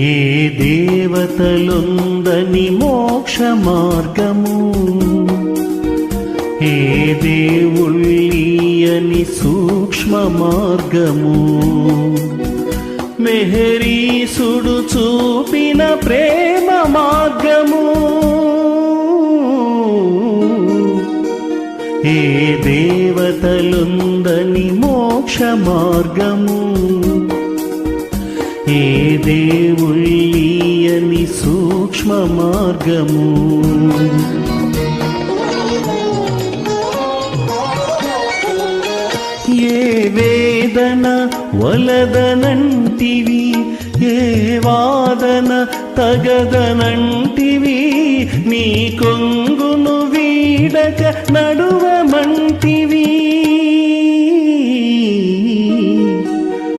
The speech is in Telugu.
ఏ దేవతలుందని మోక్ష మార్గము? ఏ దేవుళ్ళని సూక్ష్మ మార్గము? మెహరీసుడు చూపిన ప్రేమ మార్గము? ఏ దేవతలుందని మోక్ష మార్గము? ఏ దేవుళ్ళీయని సూక్ష్మ మార్గము? ఏ వేదన వలదనంటివి ఏ వాదన తగదనంటివి నీ కొంగును వీడక నడువమంటివి.